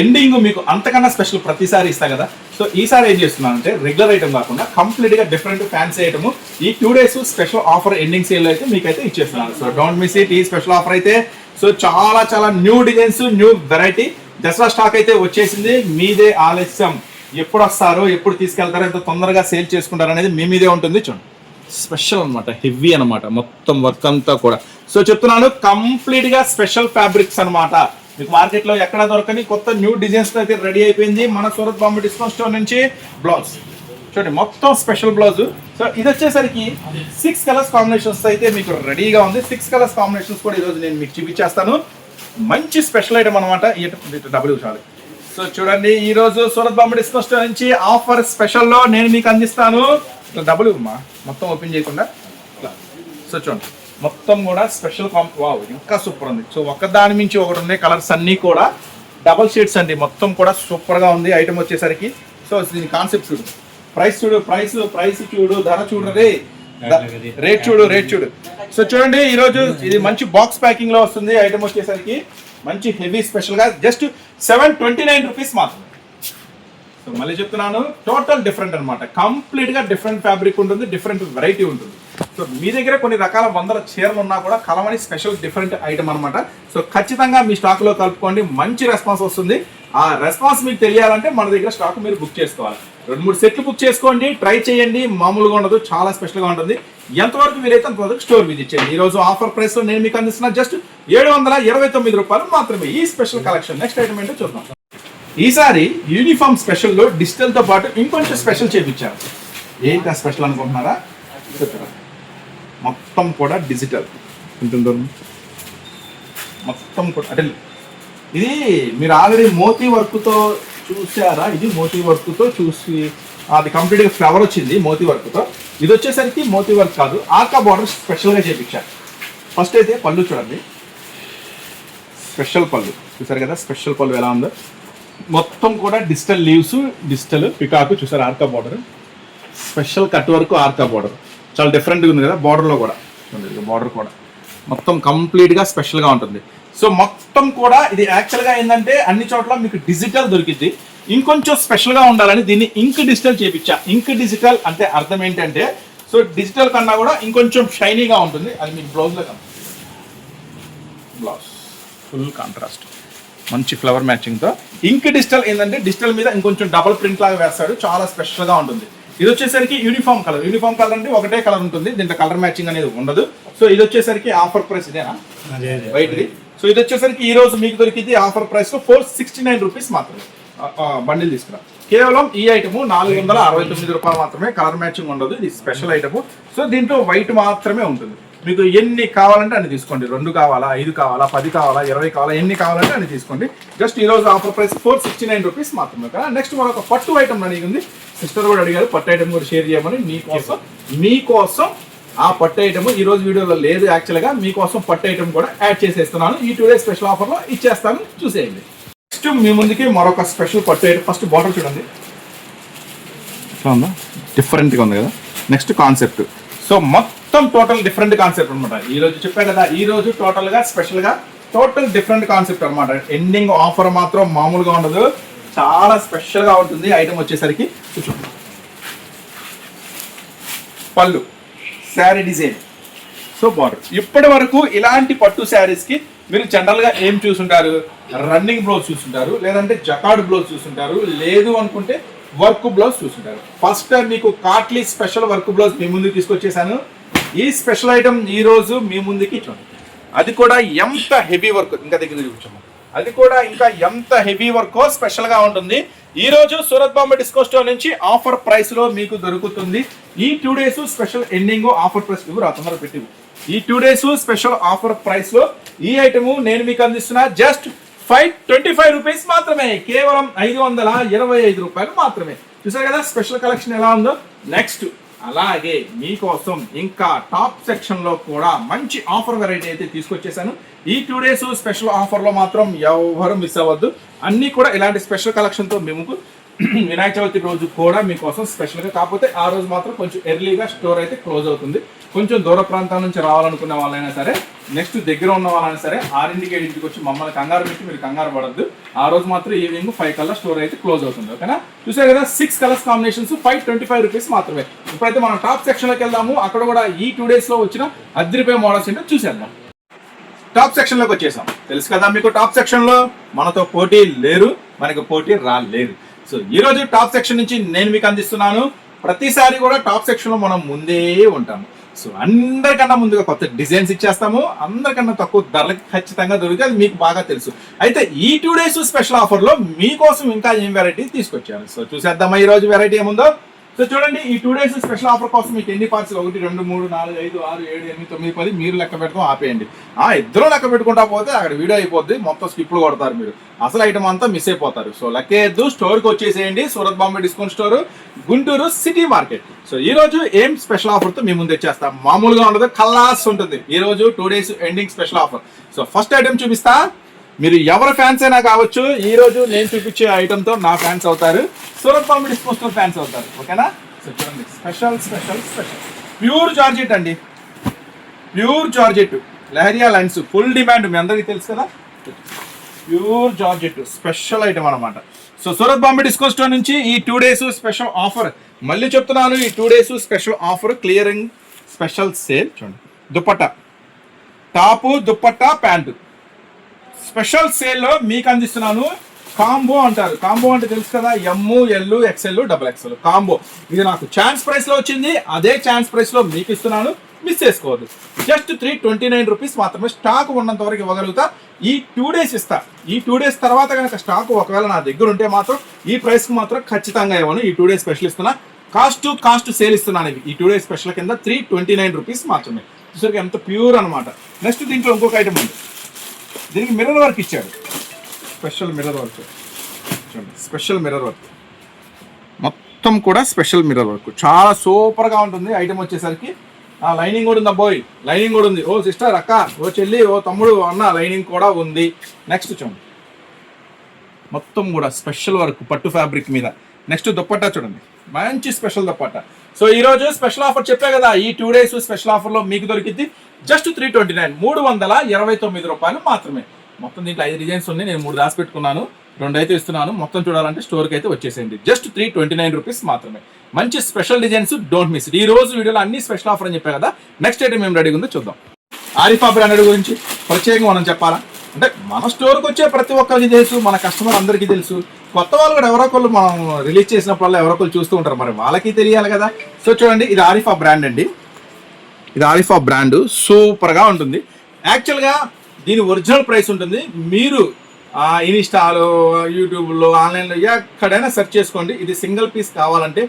ఎండింగ్ మీకు అంతకన్నా స్పెషల్ ప్రతిసారి ఇస్తా కదా. సో ఈసారి ఏం చేస్తున్నానంటే రెగ్యులర్ ఐటమ్ కాకుండా కంప్లీట్గా డిఫరెంట్ ఫ్యాన్సీ ఐటమ్. ఈ two days special offer ending sale అయితే మీకైతే ఇచ్చేస్తున్నాను. సో డోంట్ మిస్ ఇట్ ఈ స్పెషల్ ఆఫర్ అయితే. సో చాలా చాలా new designs new variety. Dasara stock అయితే వచ్చేసింది. మీదే ఆలస్యం. ఎప్పుడు వస్తారో ఎప్పుడు తీసుకెళ్తారో ఎంత తొందరగా సేల్ చేసుకుంటారు అనేది మీ మీదే ఉంటుంది. చూడండి. స్పెషల్ అనమాట హెవీ అన్నమాట మొత్తం వర్క్ అంతా కూడా. సో చెప్తున్నాను కంప్లీట్గా స్పెషల్ ఫ్యాబ్రిక్స్ అన్నమాట. మీకు మార్కెట్లో ఎక్కడ దొరకని కొత్త న్యూ డిజైన్స్ అయితే రెడీ అయిపోయింది మన సూరత్ బాంబే డిస్కౌంట్ స్టోర్ నుంచి బ్లౌజ్. చూడండి మొత్తం స్పెషల్ బ్లౌజ్. సో ఇది వచ్చేసరికి సిక్స్ కలర్స్ కాంబినేషన్స్ అయితే మీకు రెడీగా ఉంది. సిక్స్ కలర్స్ కాంబినేషన్స్ కూడా ఈరోజు నేను మీకు చూపించేస్తాను. మంచి స్పెషల్ ఐటమ్ అనమాట డబ్బులు చాలు. సో చూడండి ఈరోజు సూరత్ బాంబే డిస్కౌంట్ స్టోర్ నుంచి ఆఫర్ స్పెషల్లో నేను మీకు అందిస్తాను. ఇట్లా డబుల్ ఇవ్వమ్మా. మొత్తం ఓపెన్ చేయకుండా ఇట్లా. సో చూడండి మొత్తం కూడా స్పెషల్ కాంప్ వావ్ ఇంకా సూపర్ ఉంది. సో ఒక దాని మించి ఒకటి ఉంది. కలర్స్ అన్నీ కూడా డబల్ షేడ్స్ అండి. మొత్తం కూడా సూపర్గా ఉంది. ఐటమ్ వచ్చేసరికి. సో దీని కాన్సెప్ట్ చూడు. ప్రైస్ చూడు ప్రైస్ ప్రైస్ చూడు ధర చూడు. రే రేట్ చూడు రేట్ చూడు. సో చూడండి ఈరోజు ఇది మంచి బాక్స్ ప్యాకింగ్లో వస్తుంది. ఐటమ్ వచ్చేసరికి మంచి హెవీ స్పెషల్గా just seven twenty nine rupees మాత్రమే. సో మళ్ళీ చెప్తున్నాను టోటల్ డిఫరెంట్ అనమాట కంప్లీట్గా డిఫరెంట్ ఫ్యాబ్రిక్ ఉంటుంది డిఫరెంట్ వెరైటీ ఉంటుంది. సో మీ దగ్గర కొన్ని రకాల వందల చీరలు ఉన్నా కూడా కలవని స్పెషల్ డిఫరెంట్ ఐటమ్ అనమాట సో ఖచ్చితంగా మీ స్టాక్లో కలుపుకోండి మంచి రెస్పాన్స్ వస్తుంది. ఆ రెస్పాన్స్ మీకు తెలియాలంటే మన దగ్గర స్టాక్ మీరు బుక్ చేసుకోవాలి. రెండు మూడు సెట్లు బుక్ చేసుకోండి ట్రై చేయండి. మామూలుగా ఉండదు చాలా స్పెషల్గా ఉంటుంది. ఎంతవరకు వీలైతే అంతవరకు స్టోర్ విజిట్ చేయండి ఈ రోజు ఆఫర్ ప్రైస్లో నేను మీకు అందిస్తున్నా జస్ట్ ఏడు వందల ఇరవై తొమ్మిది రూపాయలు మాత్రమే. ఈ స్పెషల్ కలెక్షన్ నెక్స్ట్ ఐటమ్ ఏంటో చూద్దాం. ఈసారి యూనిఫామ్ స్పెషల్లో డిజిటల్తో పాటు ఇంకొంచెం స్పెషల్ చేపించారు. ఏంటి ఆ స్పెషల్ అనుకుంటున్నారా? చెప్తారా మొత్తం కూడా డిజిటల్. ఉంటుందో మొత్తం కూడా అంటే ఇది మీరు ఆల్రెడీ మోతీ వర్క్తో చూసారా? ఇది మోతీ వర్క్తో చూసి అది కంప్లీట్గా ఫ్లవర్ వచ్చింది మోతీ వర్క్తో. ఇది వచ్చేసరికి మోతీ వర్క్ కాదు ఆర్కా బార్డర్ స్పెషల్గా చేపించారు. ఫస్ట్ అయితే పళ్ళు చూడండి. స్పెషల్ పళ్ళు. చూసారు కదా స్పెషల్ పళ్ళు ఎలా ఉందో? మొత్తం కూడా డిజిటల్ లీవ్స్ డిజిటల్ పికాకు చూసారు? ఆర్కా బార్డర్. స్పెషల్ కట్ వరకు ఆర్కా బార్డర్. చాలా డిఫరెంట్గా ఉంది కదా బార్డర్లో కూడా. బార్డర్ కూడా. మొత్తం కంప్లీట్గా స్పెషల్గా ఉంటుంది. సో మొత్తం కూడా ఇది యాక్చువల్గా ఏంటంటే అన్ని చోట్ల మీకు డిజిటల్ దొరికింది ఇంకొంచెం స్పెషల్గా ఉండాలని దీన్ని ఇంక్ డిజిటల్ చేపించా. ఇంక్ డిజిటల్ అంటే అర్థం ఏంటంటే సో డిజిటల్ కన్నా కూడా ఇంకొంచెం షైనీగా ఉంటుంది. అది మీకు బ్లౌజ్లో కనిపిస్తుంది. బ్లౌజ్ ఫుల్ కాంట్రాస్ట్ మంచి ఫ్లవర్ మ్యాచింగ్తో ఇంక్ డిజిటల్ ఏంటంటే డిజిటల్ మీద ఇంకొంచెం డబుల్ ప్రింట్ లాగా వేస్తాడు. చాలా స్పెషల్గా ఉంటుంది. ఇది వచ్చేసరికి యూనిఫామ్ కలర్ యూనిఫామ్ కలర్ అంటే ఒకటే కలర్ ఉంటుంది. దీంట్లో కలర్ మ్యాచింగ్ అనేది ఉండదు. సో ఇది వచ్చేసరికి ఆఫర్ ప్రైస్ ఇదేనా? వైట్ది సో ఇది వచ్చేసరికి ఈ రోజు మీకు దొరికింది ఆఫర్ ప్రైస్లో ఫోర్ సిక్స్టీ నైన్ రూపీస్ మాత్రమే బండిల్ తీసుకురా. కేవలం ఈ ఐటమ్ నాలుగు వందల అరవై తొమ్మిది రూపాయలు మాత్రమే కలర్ మ్యాచింగ్ ఉండదు. ఇది స్పెషల్ ఐటమ్ సో దీంట్లో వైట్ మాత్రమే ఉంటుంది. మీకు ఎన్ని కావాలంటే అన్ని తీసుకోండి. రెండు కావాలా ఐదు కావాలా పది కావాలా ఇరవై కావాలా ఎన్ని కావాలంటే అన్ని తీసుకోండి. జస్ట్ ఈ రోజు offer price four sixty nine rupees మాత్రమే కదా నెక్స్ట్ మరొక పట్టు ఐటమ్ అడిగి ఉంది. సిస్టర్ కూడా అడిగారు పట్టు ఐటమ్ కూడా షేర్ చేయమని. మీకోసం మీకోసం ఆ పట్టు ఐటమ్ ఈ రోజు వీడియోలో లేదు యాక్చువల్గా మీకోసం పట్టు ఐటమ్ కూడా యాడ్ చేసేస్తున్నాను. ఈ టూ డేస్ స్పెషల్ ఆఫర్లో ఇచ్చేస్తాను. చూసేయండి. నెక్స్ట్ మీ ముందుకి మరొక స్పెషల్ పట్టు ఐటమ్ ఫస్ట్ బాటిల్ చూడండి. ఎట్లా ఉందా? డిఫరెంట్గా ఉంది కదా. నెక్స్ట్ కాన్సెప్ట్ సో మొత్తం మొత్తం టోటల్ డిఫరెంట్ కాన్సెప్ట్ అనమాట ఈ రోజు చెప్పాను కదా ఈ రోజు టోటల్గా స్పెషల్గా టోటల్ డిఫరెంట్ కాన్సెప్ట్ అనమాట ఎండింగ్ ఆఫర్ మాత్రం మామూలుగా ఉండదు. చాలా స్పెషల్గా ఉంటుంది. ఐటమ్ వచ్చేసరికి చూడండి పళ్ళు శారీ డిజైన్ సో బార్డర్ ఇప్పటి వరకు ఇలాంటి పట్టు శారీస్కి మీరు జనరల్గా ఏం చూసుంటారు? రన్నింగ్ బ్లౌజ్ చూసుంటారు. లేదంటే జకాడ్ బ్లౌజ్ చూసుంటారు. లేదు అనుకుంటే వర్క్ బ్లౌజ్ చూసుంటారు. ఫస్ట్ టైం మీకు కాట్లీ స్పెషల్ వర్క్ బ్లౌజ్ మీ ముందు తీసుకొచ్చేసాను. ఈ స్పెషల్ ఐటమ్ ఈ రోజు మీ ముందుకి చూడండి అది కూడా ఎంత హెవీ వర్క్ ఇంకా దగ్గర చూపించాము అది కూడా ఇంకా ఎంత హెవీ వర్క్ స్పెషల్గా ఉంటుంది. ఈ రోజు సూరత్ బాంబే డిస్కో స్టోర్ నుంచి ఆఫర్ ప్రైస్లో మీకు దొరుకుతుంది. ఈ two days special ending offer price ఇవ్వరు తొందర పెట్టి ఈ టూ డేస్ స్పెషల్ ఆఫర్ ప్రైస్లో ఈ ఐటమ్ నేను మీకు అందిస్తున్నా. Just five twenty five rupees మాత్రమే. కేవలం ఐదు వందల ఇరవై ఐదు రూపాయలు మాత్రమే. చూసారు కదా స్పెషల్ కలెక్షన్ ఎలా ఉందో? నెక్స్ట్ అలాగే మీకోసం ఇంకా టాప్ సెక్షన్లో కూడా మంచి ఆఫర్ వెరైటీ అయితే తీసుకొచ్చేసాను. ఈ టూ డేస్ స్పెషల్ ఆఫర్లో మాత్రం ఎవరు మిస్ అవ్వద్దు. అన్నీ కూడా ఇలాంటి స్పెషల్ కలెక్షన్తో మేము (clears throat) వినాయక చవితి రోజు కూడా మీకోసం స్పెషల్గా కాకపోతే ఆ రోజు మాత్రం కొంచెం ఎర్లీగా స్టోర్ అయితే క్లోజ్ అవుతుంది. కొంచెం దూర ప్రాంతాల నుంచి రావాలనుకున్న వాళ్ళైనా సరే నెక్స్ట్ దగ్గర ఉన్న వాళ్ళైనా సరే ఆరింటికి ఏడింటికి వచ్చి మమ్మల్ని కంగారు పెట్టి మీరు కంగారు పడద్దు. ఆ రోజు మాత్రం ఈవినింగ్ ఫైవ్ కల్లా స్టోర్ అయితే క్లోజ్ అవుతుంది ఓకేనా చూసారు కదా six colours combinations five twenty five rupees మాత్రమే. ఇప్పుడైతే మనం టాప్ సెక్షన్లోకి వెళ్దాము. అక్కడ కూడా ఈ టూ డేస్లో వచ్చిన అద్దరిపై మోడల్స్ ఏంటో చూసేద్దాం. టాప్ సెక్షన్లోకి వచ్చేసాం. తెలుసు కదా మీకు టాప్ సెక్షన్లో మనతో పోటీ లేరు మనకు పోటీ రాలేదు. సో ఈ రోజు టాప్ సెక్షన్ నుంచి నేను మీకు అందిస్తున్నాను. ప్రతిసారి కూడా టాప్ సెక్షన్లో మనం ముందే ఉంటాము. సో అందరికన్నా ముందుగా కొత్త డిజైన్స్ ఇచ్చేస్తాము. అందరికన్నా తక్కువ ధరలకి ఖచ్చితంగా దొరికి అది మీకు బాగా తెలుసు. అయితే ఈ టూ డేస్ స్పెషల్ ఆఫర్లో మీకోసం ఇంకా ఏం వెరైటీ తీసుకొచ్చాను సో చూసేద్దామా ఈ రోజు వెరైటీ ఏముందో? సో చూడండి ఈ టూ డేస్ స్పెషల్ ఆఫర్ కోసం మీకు ఎన్ని పార్ట్స్ ఒకటి రెండు మూడు నాలుగు ఐదు ఆరు ఏడు ఎనిమిది తొమ్మిది పది మీరు లెక్క పెడతాం ఆపేయండి. ఆ ఇద్దరు లెక్క పెట్టుకుంటా పోతే అక్కడ వీడియో అయిపోద్ది మొత్తం స్కిప్లు కొడతారు మీరు. అసలు ఐటమ్ అంతా మిస్ అయిపోతారు. సో లెక్కేద్దు స్టోర్కి వచ్చేసేయండి Surat Bombay discount store Guntur city market so ఈ రోజు ఏం స్పెషల్ ఆఫర్తో మీ ముందు తెచ్చేస్తాం మామూలుగా ఉండదు కల్లాస్ ఉంటుంది. ఈ రోజు two days ending special offer so first item చూపిస్తా. మీరు ఎవరి ఫ్యాన్స్ అయినా కావచ్చు ఈ రోజు నేను చూపించే ఐటమ్తో నా ఫ్యాన్స్ అవుతారు. Surat Bombay discount store fans అవుతారు. ఓకేనా? సో చూడండి. Special special special pure georgette అండి. Pure georgette leheriya lines full demand మీ అందరికీ తెలుసు కదా? ప్యూర్ జార్జెట్ స్పెషల్ ఐటమ్ అనమాట so Surat Bombay discount store నుంచి ఈ టూ డేస్ స్పెషల్ ఆఫర్ మళ్ళీ చెప్తున్నాను ఈ two days special offer clearing special sale చూడండి. Dupatta. Top dupatta pant special సేల్లో మీకు అందిస్తున్నాను కాంబో అంటారు. కాంబో అంటే తెలుసు కదా ఎమ్ము ఎల్లు ఎక్స్ఎల్ డబుల్ ఎక్స్ఎల్ కాంబో. ఇది నాకు ఛాన్స్ ప్రైస్లో వచ్చింది అదే ఛాన్స్ ప్రైస్లో మీకు ఇస్తున్నాను మిస్ చేసుకోవద్దు. Just three twenty nine rupees మాత్రమే స్టాక్ ఉన్నంత వరకు ఇవ్వగలుగుతా. ఈ టూ డేస్ ఇస్తా. ఈ టూ డేస్ తర్వాత కనుక స్టాక్ ఒకవేళ నా దగ్గర ఉంటే మాత్రం ఈ ప్రైస్కి మాత్రం ఖచ్చితంగా ఇవ్వను. ఈ టూ డేస్ స్పెషల్ ఇస్తున్నా. కాస్ట్ టు కాస్ట్ సేల్ ఇస్తున్నాను ఇవి. ఈ టూ డేస్ స్పెషల్ కింద త్రీ ట్వంటీ నైన్ రూపీస్ మాత్రమే. చూసరికి ఎంత ప్యూర్ అనమాట నెక్స్ట్ దీంట్లో ఇంకొక ఐటమ్ ఉంది. దీనికి మిర్రర్ వర్క్ ఇచ్చాడు. స్పెషల్ మిర్రర్ వర్క్ చూడండి స్పెషల్ మిర్రర్ వర్క్ మొత్తం కూడా స్పెషల్ మిర్రర్ వర్క్ చాలా సూపర్గా ఉంటుంది ఐటమ్ వచ్చేసరికి. ఆ లైనింగ్ కూడా ఉంది అబ్బోయ్ లైనింగ్ కూడా ఉంది. ఓ సిస్టర్ అక్క ఓ చెల్లి ఓ తమ్ముడు అన్న లైనింగ్ కూడా ఉంది. నెక్స్ట్ చూడండి. మొత్తం కూడా స్పెషల్ వర్క్ పట్టు ఫ్యాబ్రిక్ మీద. నెక్స్ట్ దుప్పట్టా చూడండి. మంచి స్పెషల్ దుప్పట్టా. సో ఈ రోజు స్పెషల్ ఆఫర్ చెప్పా కదా. ఈ టూ డేస్ స్పెషల్ ఆఫర్లో మీకు దొరికింది జస్ట్ త్రీ ట్వంటీ నైన్ మూడు వందల ఇరవై తొమ్మిది రూపాయలు మాత్రమే. మొత్తం దీంట్లో ఐదు డిజైన్స్ ఉన్నాయి నేను మూడు దాచి పెట్టుకున్నాను రెండు అయితే ఇస్తున్నాను మొత్తం చూడాలంటే స్టోర్కి అయితే వచ్చేసేయండి. Just three twenty nine rupees మాత్రమే. మంచి స్పెషల్ డిజైన్స్ డోంట్ మిస్ ఈ రోజు వీడియోలో అన్ని స్పెషల్ ఆఫర్ అని చెప్పా కదా నెక్స్ట్ ఐటమ్ మేము రెడీ ఉందో చూద్దాం. ఆరిఫా బ్రాండెడ్ గురించి ప్రత్యేకంగా మనం చెప్పాలా? అంటే మన స్టోర్కి వచ్చే ప్రతి ఒక్కరికి తెలుసు మన కస్టమర్ అందరికీ తెలుసు. కొత్త వాళ్ళు కూడా ఎవరో ఒకళ్ళు మనం రిలీజ్ చేసినప్పుడు ఎవరో ఒకళ్ళు చూస్తూ ఉంటారు. మరి వాళ్ళకి తెలియాలి కదా. సో చూడండి ఇది ఆరిఫా బ్రాండ్ అండి. ఇది ఆలిఫా బ్రాండ్. సూపర్గా ఉంటుంది. యాక్చువల్గా దీని ఒరిజినల్ ప్రైస్ ఉంటుంది. మీరు ఇన్స్టాలో యూట్యూబ్లో ఆన్లైన్లో ఎక్కడైనా సెర్చ్ చేసుకోండి. ఇది సింగిల్ పీస్ కావాలంటే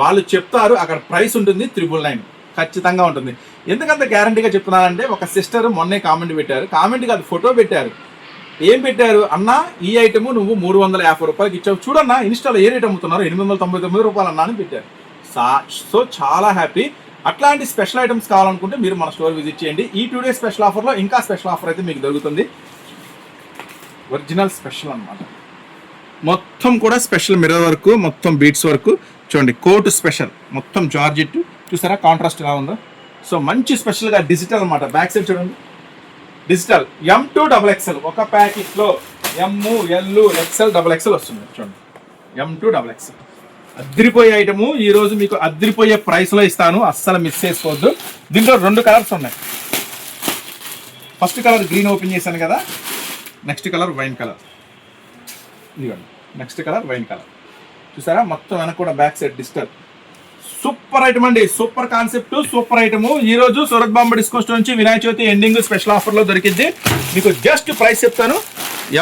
వాళ్ళు చెప్తారు అక్కడ ప్రైస్ ఉంటుంది త్రిబుల్ నైన్. ఖచ్చితంగా ఉంటుంది. ఎందుకంత గ్యారంటీగా చెప్తున్నానంటే ఒక సిస్టర్ మొన్నే కామెంట్ పెట్టారు. కామెంట్ కాదు ఫోటో పెట్టారు. ఏం పెట్టారు? అన్న ఈ ఐటమ్ నువ్వు మూడు వందల యాభై రూపాయలకి ఇచ్చావు. చూడన్నా ఇన్స్టాలో ఏ రేట్ అమ్ముతున్నారు? ఎనిమిది వందల తొంభై తొమ్మిది రూపాయలు అన్నా అని పెట్టారు. సా సో చాలా హ్యాపీ. అట్లాంటి స్పెషల్ ఐటమ్స్ కావాలనుకుంటే మీరు మన స్టోర్ విజిట్ చేయండి. ఈ టూ డేస్ స్పెషల్ ఆఫర్లో ఇంకా స్పెషల్ ఆఫర్ అయితే మీకు దొరుకుతుంది. ఒరిజినల్ స్పెషల్ అనమాట మొత్తం కూడా స్పెషల్ మిర్రర్ వర్క్ మొత్తం బీట్స్ వర్క్. చూడండి కోట్ స్పెషల్ మొత్తం జార్జెట్. చూసారా? కాంట్రాస్ట్ ఎలా ఉందో. సో మంచి స్పెషల్గా డిజిటల్ అనమాట బ్యాక్ సైడ్ చూడండి. Digital M to double XL ఒక ప్యాకెట్లో M L XL double XL వస్తుంది చూడండి. ఎం టూ డబల్ ఎక్స్ఎల్ అద్దరిపోయే ఐటము. ఈ రోజు మీకు అద్దరిపోయే ప్రైస్లో ఇస్తాను. అస్సలు మిస్ చేసుకోవద్దు. దీంట్లో రెండు కలర్స్ ఉన్నాయి. ఫస్ట్ కలర్ గ్రీన్ ఓపెన్ చేశాను కదా. నెక్స్ట్ కలర్ వైన్ కలర్ ఇదిగోండి. నెక్స్ట్ కలర్ వైన్ కలర్ చూసారా? మొత్తం వెనక కూడా బ్యాక్ సైడ్ డిస్టర్ సూపర్ ఐటమ్ అండి. సూపర్ కాన్సెప్ట్ సూపర్ ఐటమ్ ఈ రోజు సూరత్ బాంబ డిస్కౌంట్ నుంచి వినాయక చవితి ఎండింగ్ స్పెషల్ ఆఫర్లో దొరికింది మీకు జస్ట్ ప్రైస్ చెప్తాను.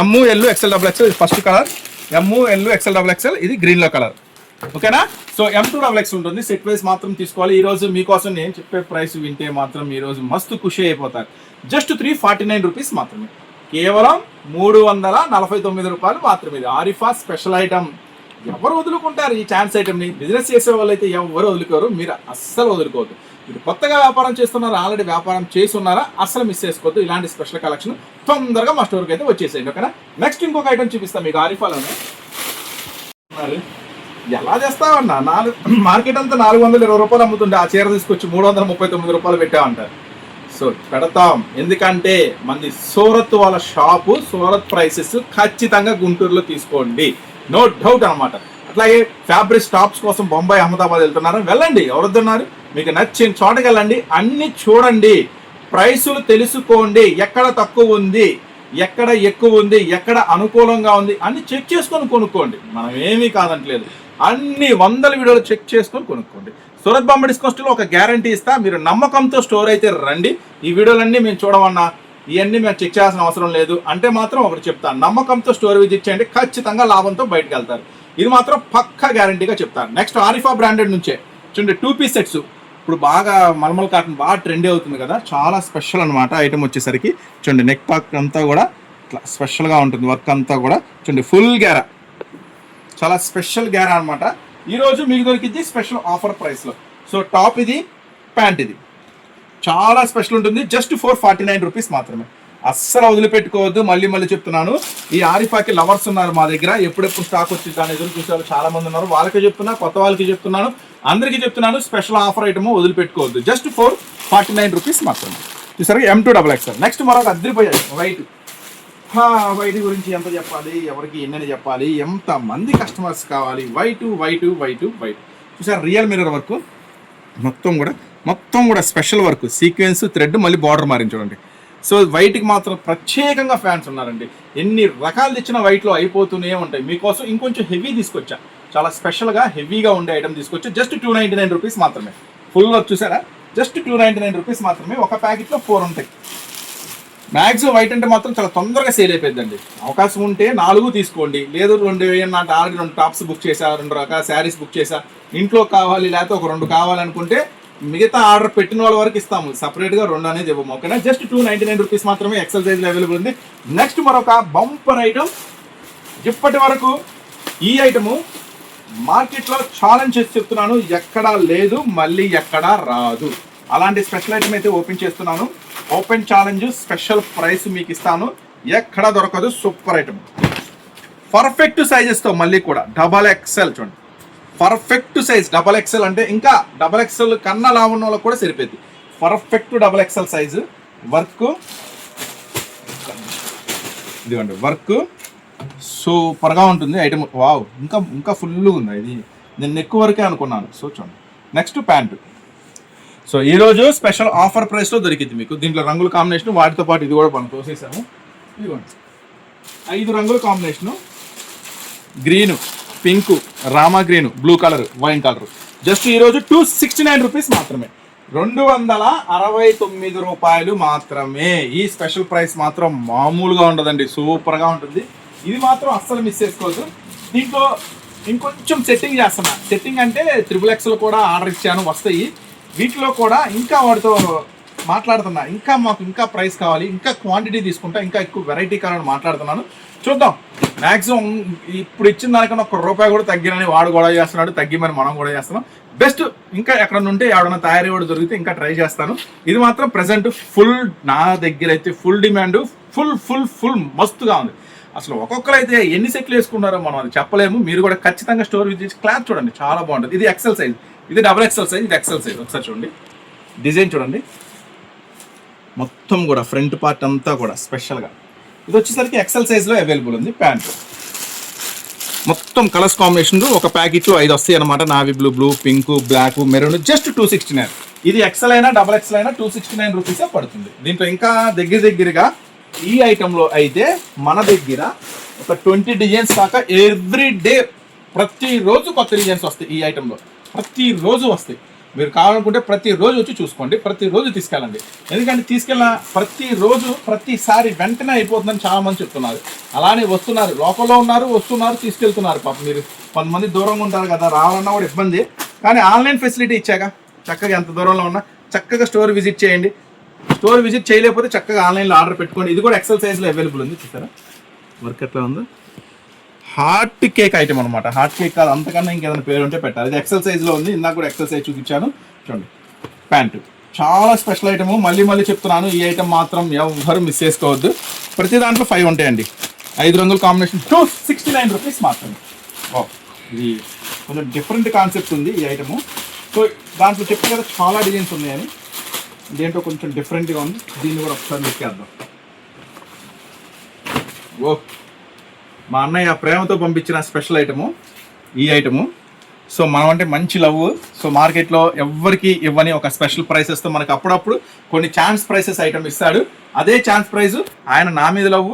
M L XL double XL first colour M L XL double XL ఇది గ్రీన్లో కలర్ ఓకేనా? So M to double X ఉంటుంది. సెట్ వైస్ మాత్రం తీసుకోవాలి. ఈ రోజు మీకోసం నేను చెప్పే ప్రైస్ వింటే మాత్రం ఈ రోజు మస్తు ఖుషి అయిపోతారు. Just three forty nine rupees మాత్రమే. కేవలం మూడు వందల నలభై తొమ్మిది రూపాయలు మాత్రమే. ఇది ఆరిఫా స్పెషల్ ఐటమ్ ఎవరు వదులుకుంటారు ఈ ఛాన్స్ ఐటమ్ని బిజినెస్ చేసే వాళ్ళు అయితే ఎవరు వదులుకోరు? మీరు అస్సలు వదులుకోవద్దు. మీరు కొత్తగా వ్యాపారం చేస్తున్నారా? ఆల్రెడీ వ్యాపారం చేసి ఉన్నారా అస్సలు మిస్ చేసుకోవద్దు. ఇలాంటి స్పెషల్ కలెక్షన్ తొందరగా మా స్టోర్కి అయితే వచ్చేసేయండి. ఓకేనా? నెక్స్ట్ ఇంకొక ఐటమ్ చూపిస్తాం మీకు ఆరిఫాలోనే ఎలా చేస్తావన్నా? నాలుగు మార్కెట్ అంతా నాలుగు వందల ఇరవై రూపాయలు అమ్ముతుంటే ఆ చీర తీసుకొచ్చి మూడు వందల ముప్పై తొమ్మిది రూపాయలు పెట్టామంటారు సో పెడతాం. ఎందుకంటే మంది సూరత్ వాళ్ళ షాపు సూరత్ ప్రైసెస్ ఖచ్చితంగా గుంటూరులో తీసుకోండి. నో డౌట్ అనమాట అట్లాగే ఫ్యాబ్రిక్ స్టాప్స్ కోసం బొంబాయి అహ్మదాబాద్ వెళ్తున్నారు? వెళ్ళండి. ఎవరొద్దున్నారు? మీకు నచ్చిన చోటకి వెళ్ళండి. అన్ని చూడండి. ప్రైసులు తెలుసుకోండి. ఎక్కడ తక్కువ ఉంది? ఎక్కడ ఎక్కువ ఉంది? ఎక్కడ అనుకూలంగా ఉంది? అన్ని చెక్ చేసుకొని కొనుక్కోండి. మనం ఏమీ కాదంటలేదు. అన్ని వందల వీడియోలు చెక్ చేసుకొని కొనుక్కోండి. సూరత్ బాంబే డిస్కౌంట్లో ఒక గ్యారంటీ ఇస్తా మీరు నమ్మకంతో స్టోర్ అయితే రండి. ఈ వీడియోలన్నీ మేము చూడమన్నా ఇవన్నీ మేము చెక్ చేయాల్సిన అవసరం లేదు. అంటే మాత్రం ఒకటి చెప్తాను నమ్మకంతో స్టోర్ విజిట్ చేయండి ఖచ్చితంగా లాభంతో బయటకు వెళ్తారు. ఇది మాత్రం పక్కా గ్యారంటీగా చెప్తాను నెక్స్ట్ ఆరిఫా బ్రాండెడ్ నుంచే. చూడండి టూ పీస్ సెట్స్ ఇప్పుడు బాగా మల్మల్ కాటన్ బాగా ట్రెండీ అవుతుంది కదా చాలా స్పెషల్ అనమాట ఐటమ్ వచ్చేసరికి. చూడండి నెక్ పాక్ అంతా కూడా స్పెషల్గా ఉంటుంది వర్క్ అంతా కూడా. చూడండి ఫుల్ గ్యారా చాలా స్పెషల్ గ్యారా అనమాట ఈరోజు మీకు దొరికింది స్పెషల్ ఆఫర్ ప్రైస్లో సో టాప్ ఇది ప్యాంట్ ఇది. చాలా స్పెషల్ ఉంటుంది just four forty nine rupees మాత్రమే. అస్సలు వదిలిపెట్టుకోవద్దు మళ్ళీ మళ్ళీ చెప్తున్నాను. ఈ ఆరిఫాకి లవర్స్ ఉన్నారు మా దగ్గర ఎప్పుడెప్పుడు స్టాక్ వచ్చి దాని ఎదురు చూసే చాలా మంది ఉన్నారు. వాళ్ళకి చెప్తున్నా కొత్త వాళ్ళకి చెప్తున్నాను. అందరికీ చెప్తున్నాను special offer item వదిలిపెట్టుకోవద్దు just four forty nine rupees మాత్రమే. చూసారు M to double X next మరొక అద్దరిపోయాయి వైట్ వైట్ గురించి ఎంత చెప్పాలి? ఎవరికి ఎన్నని చెప్పాలి? ఎంత మంది కస్టమర్స్ కావాలి? వైట్ వైట్ వైట్ వైట్ చూసారు రియల్ మిర్రర్ వర్క్ మొత్తం కూడా మొత్తం కూడా స్పెషల్ వర్క్ సీక్వెన్స్ థ్రెడ్ మళ్ళీ బార్డర్ మారింది చూడండి. సో వైట్కి మాత్రం ప్రత్యేకంగా ఫ్యాన్స్ ఉన్నారండి. ఎన్ని రకాలు తెచ్చిన వైట్లో అయిపోతూనే ఉంటాయి. మీకోసం ఇంకొంచెం హెవీ తీసుకొచ్చా. చాలా స్పెషల్గా హెవీగా ఉండే ఐటమ్ తీసుకొచ్చా. Just two ninety nine rupees మాత్రమే. ఫుల్ వర్క్ చూసారా? Just two ninety nine rupees మాత్రమే ఒక ప్యాకెట్లో ఫోర్ ఉంటాయి. మ్యాక్సిమం వైట్ అంటే మాత్రం చాలా తొందరగా సేల్ అయిపోయిందండి అవకాశం ఉంటే నాలుగు తీసుకోండి. లేదు రెండు వేయండి నాకు ఆల్రెడీ రెండు టాప్స్ బుక్ చేసా రెండు రకాల శారీస్ బుక్ చేసా ఇంట్లో కావాలి లేకపోతే ఒక రెండు కావాలనుకుంటే మిగతా ఆర్డర్ పెట్టిన వాళ్ళ వరకు ఇస్తాము. సపరేట్గా రెండు అనేది ఇవ్వము ఓకేనా? Just two ninety nine rupees మాత్రమే ఎక్సెల్ సైజ్లో అవైలబుల్ ఉంది. నెక్స్ట్ మరొక బంపర్ ఐటమ్ ఇప్పటి వరకు ఈ ఐటము మార్కెట్లో ఛాలెంజ్ చేసి చెప్తున్నాను. ఎక్కడా లేదు మళ్ళీ ఎక్కడా రాదు. అలాంటి స్పెషల్ ఐటమ్ అయితే ఓపెన్ చేస్తున్నాను. ఓపెన్ ఛాలెంజ్ స్పెషల్ ప్రైస్ మీకు ఇస్తాను. ఎక్కడ దొరకదు సూపర్ ఐటమ్ పర్ఫెక్ట్ సైజెస్తో మళ్ళీ కూడా డబల్ ఎక్సెల్ చూడండి. పర్ఫెక్ట్ సైజ్ డబల్ ఎక్సెల్ అంటే ఇంకా డబల్ ఎక్సెల్ కన్నా లావున్న ఉన్న వాళ్ళకి కూడా సరిపోయింది perfect double XL size work ఇదిగోండి వర్క్ సూపర్గా ఉంటుంది ఐటమ్ వావ్ ఇంకా ఇంకా ఫుల్గా ఉంది. ఇది నేను ఎక్కువ వరకే అనుకున్నాను. సో చూడండి. నెక్స్ట్ ప్యాంటు సో ఈరోజు స్పెషల్ ఆఫర్ ప్రైస్లో దొరికింది మీకు. దీంట్లో రంగుల కాంబినేషన్ వాటితో పాటు ఇది కూడా మనం తోసేసాము. ఇదిగోండి. ఐదు రంగుల combination green pink Rama green blue colour wine colour just ఈరోజు టూ సిక్స్టీ నైన్ రూపీస్ మాత్రమే. రెండు వందల అరవై తొమ్మిది రూపాయలు మాత్రమే. ఈ స్పెషల్ ప్రైస్ మాత్రం మామూలుగా ఉండదండి. సూపర్గా ఉంటుంది. ఇది మాత్రం అస్సలు మిస్ చేసుకోవద్దు. దీంట్లో ఇంకొంచెం సెట్టింగ్ చేస్తున్నా. సెట్టింగ్ అంటే త్రిబుల్ ఎక్స్లో కూడా ఆర్డర్ ఇచ్చాను వస్తాయి. వీటిలో కూడా ఇంకా వాడితో మాట్లాడుతున్నా. ఇంకా మాకు ఇంకా ప్రైస్ కావాలి. ఇంకా క్వాంటిటీ తీసుకుంటా. ఇంకా ఎక్కువ వెరైటీ కావాలని మాట్లాడుతున్నాను. చూద్దాం. మాక్సిమం ఇప్పుడు ఇచ్చిన దానికన్నా ఒక్క రూపాయి కూడా తగ్గినని వాడు కూడా చేస్తున్నాడు. తగ్గిమని మనం కూడా చేస్తున్నాం. బెస్ట్ ఇంకా ఎక్కడ నుండి ఎవడన్నా తయారీ కూడా దొరికితే ఇంకా ట్రై చేస్తాను. ఇది మాత్రం ప్రజెంట్ ఫుల్ నా దగ్గర అయితే full demand. Full full full మస్తుగా ఉంది. అసలు ఒక్కొక్కరు అయితే ఎన్ని సెట్లు వేసుకున్నారో మనం అది చెప్పలేము. మీరు కూడా ఖచ్చితంగా స్టోర్ విజిట్ క్లాత్ చూడండి. చాలా బాగుంటుంది. ఇది ఎక్సెల్ సైజ్ ఇది డబుల్ ఎక్సెల్ సైజ్ ఇది ఎక్సెల్ సైజ్ ఒకసారి చూడండి. డిజైన్ చూడండి. మొత్తం కూడా ఫ్రంట్ పార్ట్ అంతా కూడా స్పెషల్గా ఇది వచ్చేసరికి ఎక్సెల్ సైజ్లో అవైలబుల్ ఉంది ప్యాంటు. మొత్తం కలర్స్ కాంబినేషన్లు ఒక ప్యాకెట్లో ఐదు వస్తాయి అనమాట navy blue blue pink black maroon just two sixty nine ఇది ఎక్సెల్ అయినా డబల్ ఎక్సెల్ అయినా టూ సిక్స్టీ నైన్ రూపీసే పడుతుంది. దీంట్లో ఇంకా దగ్గర దగ్గరగా ఈ ఐటెంలో అయితే మన దగ్గర ఒక ట్వంటీ డిజైన్స్ దాకా ఎవ్రీ డే ప్రతిరోజు కొత్త డిజైన్స్ వస్తాయి ఈ ఐటెంలో ప్రతిరోజు వస్తాయి. మీరు కావాలనుకుంటే ప్రతిరోజు వచ్చి చూసుకోండి ప్రతిరోజు తీసుకెళ్ళండి. ఎందుకంటే తీసుకెళ్ళిన ప్రతిరోజు ప్రతిసారి వెంటనే అయిపోతుందని చాలామంది చెప్తున్నారు. అలానే వస్తున్నారు లోకల్లో ఉన్నారు వస్తున్నారు తీసుకెళ్తున్నారు. పాపం మీరు కొంతమంది దూరంగా ఉంటారు కదా రావాలన్నా కూడా ఇబ్బంది. కానీ ఆన్లైన్ ఫెసిలిటీ ఇచ్చాక చక్కగా ఎంత దూరంలో ఉన్నా చక్కగా స్టోర్ విజిట్ చేయండి. స్టోర్ విజిట్ చేయలేకపోతే చక్కగా ఆన్లైన్లో ఆర్డర్ పెట్టుకోండి. ఇది కూడా ఎక్సెల్ సైజ్లో అవైలబుల్ ఉంది చూసారా? వర్క్ ఎట్లా ఉందో? హార్ట్ కేక్ ఐటమ్ అనమాట హార్ట్ కేక్ కాదు అంతకన్నా ఇంకేదైనా పేరు ఉంటే పెట్టాలి. ఇది ఎక్సెల్ సైజ్లో ఉంది ఇందాక కూడా ఎక్సెల్ సైజ్ చూపించాను. చూడండి. ప్యాంటు చాలా స్పెషల్ ఐటమ్ మళ్ళీ మళ్ళీ చెప్తున్నాను ఈ ఐటమ్ మాత్రం ఎవరు మిస్ చేసుకోవద్దు. ప్రతి దాంట్లో ఫైవ్ ఉంటాయండి. ఐదు రంగుల combination two sixty nine rupees మాత్రమే. ఓ ఇది కొంచెం డిఫరెంట్ కాన్సెప్ట్ ఉంది ఈ ఐటము సో దాంట్లో చెప్పే కదా చాలా డిజైన్స్ ఉన్నాయని. దేంట్లో కొంచెం డిఫరెంట్గా ఉంది. దీన్ని కూడా ఒకసారి నొక్కేద్దాం ఓ మా అన్నయ్య ప్రేమతో పంపించిన స్పెషల్ ఐటము ఈ ఐటము. సో మనం అంటే మంచి లవ్. సో మార్కెట్లో ఎవరికి ఇవ్వని ఒక స్పెషల్ ప్రైసెస్తో మనకు అప్పుడప్పుడు కొన్ని ఛాన్స్ ప్రైసెస్ ఐటమ్ ఇస్తాడు. అదే ఛాన్స్ ప్రైజ్ ఆయన నా మీద లవ్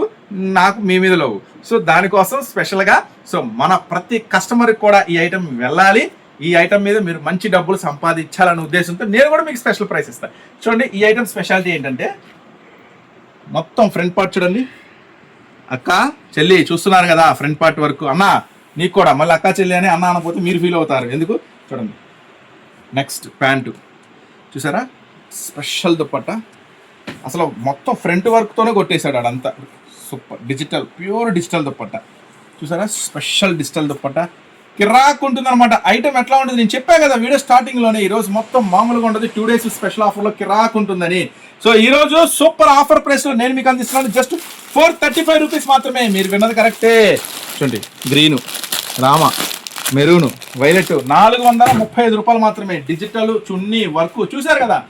నాకు మీ మీద లవ్. సో దానికోసం స్పెషల్గా సో మన ప్రతి కస్టమర్కి కూడా ఈ ఐటమ్ వెళ్ళాలి. ఈ ఐటమ్ మీద మీరు మంచి డబ్బులు సంపాదించాలనే ఉద్దేశంతో నేను కూడా మీకు స్పెషల్ ప్రైస్ ఇస్తాను చూడండి ఈ ఐటమ్ స్పెషాలిటీ ఏంటంటే మొత్తం ఫ్రంట్ పార్ట్ చూడండి. అక్క చెల్లి చూస్తున్నారు కదా ఫ్రంట్ పార్ట్ వరకు. అన్న నీకు కూడా. మళ్ళీ అక్క చెల్లి అని అన్న అనకపోతే మీరు ఫీల్ అవుతారు. ఎందుకు? చూడండి. నెక్స్ట్ ప్యాంటు చూసారా? స్పెషల్ దుప్పట్ట? అసలు మొత్తం ఫ్రంట్ వర్క్తోనే కొట్టేశాడు ఆడంతా. Super digital pure digital dupatta. చూసారా? Special digital dupatta. కిరాక్ ఉంటుంది అనమాట ఐటమ్ ఎట్లా ఉంటుంది? నేను చెప్పా కదా వీడియో స్టార్టింగ్లోనే మొత్తం మామూలుగా ఉంటుంది టూ డేస్ స్పెషల్ ఆఫర్లో కిరాక్ ఉంటుందని సో ఈ రోజు సూపర్ ఆఫర్ ప్రైస్లో నేను మీకు అందిస్తున్నాను. Just four thirty five rupees మాత్రమే. మీరు విన్నది కరెక్టే చూడండి గ్రీను రామ మెరూను వైలెట్ నాలుగు వందల ముప్పై ఐదు రూపాయలు మాత్రమే. డిజిటల్ చున్నీ వర్క్ చూశారు కదా?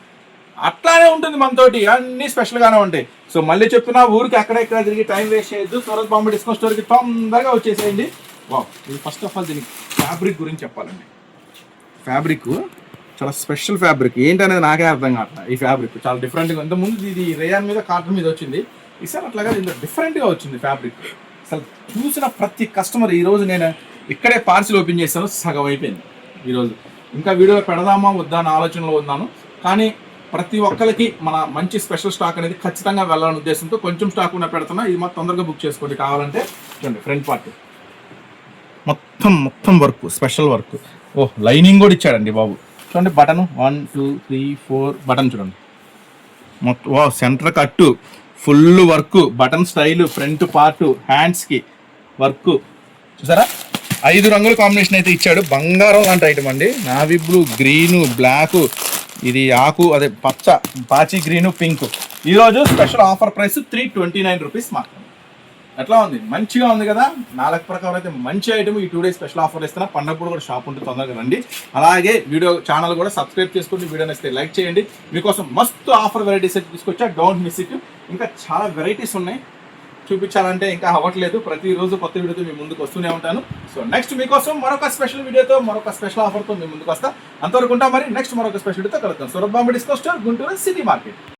అట్లానే ఉంటుంది మనతోటి. అన్ని స్పెషల్ గానే ఉంటాయి. సో మళ్ళీ చెప్తున్నా ఊరికి అక్కడ ఇక్కడ తిరిగి టైం వేస్ట్ చేయొద్దు. సూరత్ బాంబే డిస్కౌంట్ స్టోర్కి తొందరగా వచ్చేసేయండి. వావ్ ఇది ఫస్ట్ ఆఫ్ ఆల్ దీనికి ఫ్యాబ్రిక్ గురించి చెప్పాలండి. ఫ్యాబ్రిక్ చాలా స్పెషల్ ఫ్యాబ్రిక్ ఏంటనేది నాకే అర్థం కావట్లేదు. ఈ ఫ్యాబ్రిక్ చాలా డిఫరెంట్గా ఇంత ముందు ఇది రేయాన్ మీద కాటన్ మీద వచ్చింది. ఈసారి అట్లాగా ఇంత డిఫరెంట్గా వచ్చింది ఫ్యాబ్రిక్ అసలు చూసిన ప్రతి కస్టమర్ ఈ రోజు నేను ఇక్కడే పార్సిల్ ఓపెన్ చేస్తాను సగం అయిపోయింది ఈరోజు. ఇంకా వీడియో పెడదామా వద్దా అని ఆలోచనలో ఉన్నాను. కానీ ప్రతి ఒక్కరికి మన మంచి స్పెషల్ స్టాక్ అనేది ఖచ్చితంగా వెళ్ళాలనే ఉద్దేశంతో కొంచెం స్టాక్ ఉన్న పెడుతున్నా. ఇది మాకు తొందరగా బుక్ చేసుకోండి. కావాలంటే చూడండి ఫ్రంట్ పార్ట్ మొత్తం మొత్తం వర్క్ స్పెషల్ వర్క్. ఓ లైనింగ్ కూడా ఇచ్చాడండి బాబు. చూడండి button. One two three four button చూడండి. మొత్తం వా centre cut. Full work. Button style front part హ్యాండ్స్కి వర్క్. చూసారా? ఐదు రంగుల కాంబినేషన్ అయితే ఇచ్చాడు. బంగారం లాంటి ఐటమ్ అండి. Navy blue green black. ఇది ఆకు అదే పచ్చ పాచి గ్రీను పింక్. ఈరోజు special offer price three twenty nine rupees మాత్రం ఎట్లా ఉంది. మంచిగా ఉంది కదా? నాలుగు ప్రకారం అయితే మంచి ఐటమ్ ఈ టూ డేస్ స్పెషల్ ఆఫర్ ఇస్తున్నా. పండగప్పుడు కూడా షాప్ ఉంటుంది తొందరగా రండి. అలాగే వీడియో ఛానల్ కూడా సబ్స్క్రైబ్ చేసుకోండి వీడియో నచ్చితే లైక్ చేయండి. మీకోసం మస్తు ఆఫర్ వెరైటీస్ అయితే తీసుకొచ్చా. డోంట్ మిస్ ఇట్ ఇంకా చాలా వెరైటీస్ ఉన్నాయి. చూపించాలంటే ఇంకా అవ్వట్లేదు. ప్రతిరోజు కొత్త వీడియోతో మీ ముందుకు వస్తూనే ఉంటాను. సో నెక్స్ట్ మీకోసం మరొక స్పెషల్ వీడియోతో మరొక స్పెషల్ ఆఫర్తో మీ ముందుకు వస్తా. అంతవరకు ఉంటాం మరి. నెక్స్ట్ మరొక స్పెషల్ వీడియోతో కలుగుతాం Surat Bombay discount store Guntur city market.